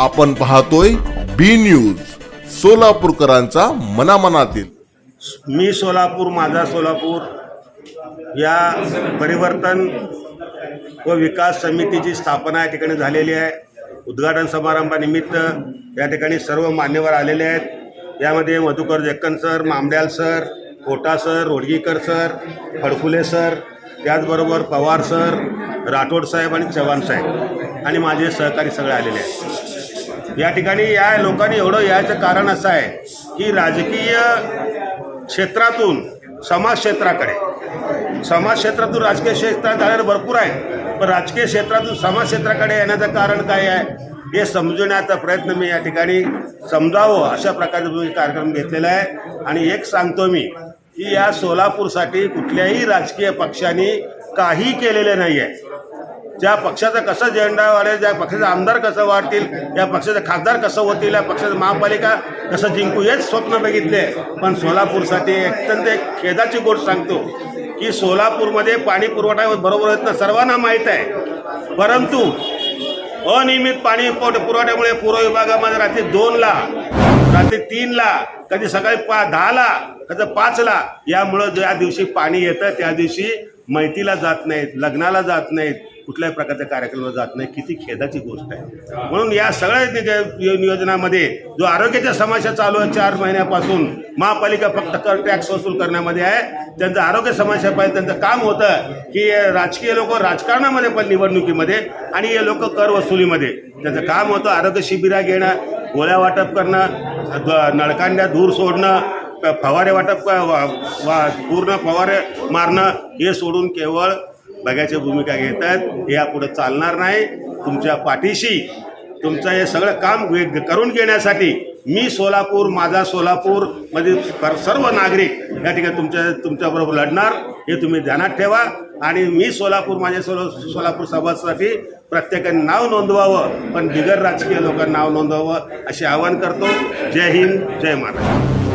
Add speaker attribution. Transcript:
Speaker 1: आपण पाहतोय बी न्यूज सोलापूरकरांचा मनामनातील.
Speaker 2: मी सोलापूर माझा सोलापूर या परिवर्तन व विकास समितीची स्थापना या ठिकाणी झालेली आहे. उद्घाटन समारंभानिमित्त या ठिकाणी सर्व मान्यवर आलेले आहेत. यामध्ये Madhukar Jakkan sir Mamdyal sir Kota sir Rodgikar sir Phadkule sir त्याचबरोबर पवार सर राठोड साहेब आणि चव्हाण साहेब आणि माझे सहकारी सगळे आलेले आहेत. या ठिकाणी या लोकांनी एवढं यायचं कारण असं आहे की राजकीय क्षेत्रातून समाज क्षेत्राकडे समाज क्षेत्रातून राजकीय क्षेत्रात जाणारे भरपूर आहे पण राजकीय क्षेत्रातून समाज क्षेत्राकडे येण्याचं कारण काय आहे हे समजवण्याचा प्रयत्न मी या ठिकाणी समजावं अशा प्रकारचा कार्यक्रम घेतलेला आहे. आणि एक सांगतो मी की या सोलापूरसाठी कुठल्याही राजकीय पक्षांनी काही केलेले नाही आहे ज्या पक्षाचा कसं झेंडा वाढेल ज्या पक्षाचे आमदार कसं वाढतील या पक्षाचे खासदार कसं होतील या पक्षाचं महापालिका कसं जिंकू हेच स्वप्न बघितले. पण सोलापूरसाठी अत्यंत एक खेदाची गोष्ट सांगतो की सोलापूरमध्ये पाणी पुरवठा बरोबर येत ना सर्वांना माहीत आहे. परंतु अनियमित पाणी पुरवठ्यामुळे पूर्व विभागामध्ये रात्री दोनला रात्री तीनला कधी सकाळी पा दहाला कधी पाचला यामुळं ज्या दिवशी पाणी येतं त्या दिवशी मैतीला जात नाहीत लग्नाला जात नाहीत. कुठल्याही प्रकारच्या कार्यक्रमाला जात नाही. किती खेदाची गोष्ट आहे. म्हणून या सगळ्या नियोजनामध्ये जो आरोग्याच्या समस्या चालू आहे चार महिन्यापासून महापालिका फक्त कर टॅक्स वसूल करण्यामध्ये आहे. त्यांचं आरोग्य समस्या पाहिजे त्यांचं काम होतं की राजकीय लोक राजकारणामध्ये पण निवडणुकीमध्ये आणि हे लोक कर वसुलीमध्ये. त्यांचं काम होतं आरोग्य शिबिरा घेणं गोळ्या वाटप करणं नळकांड्या धूर सोडणं फवारे वाटप वा वा पूर्ण फवारे मारणं हे सोडून केवळ बघायची भूमिका घेत आहेत हे यापुढे चालणार नाही. तुमच्या पाठीशी तुमचं हे सगळं काम करून घेण्यासाठी मी सोलापूर माझा सोलापूरमध्ये सर्व नागरिक या ठिकाणी तुमच्या तुमच्याबरोबर लढणार हे तुम्ही ध्यानात ठेवा. आणि मी सोलापूर माझ्या सोला सोलापूर सभासाठी प्रत्येकाने नाव नोंदवावं पण बिगर राजकीय लोकांना नाव नोंदवावं असे आवाहन करतो. जय हिंद जय महाराष्ट्र.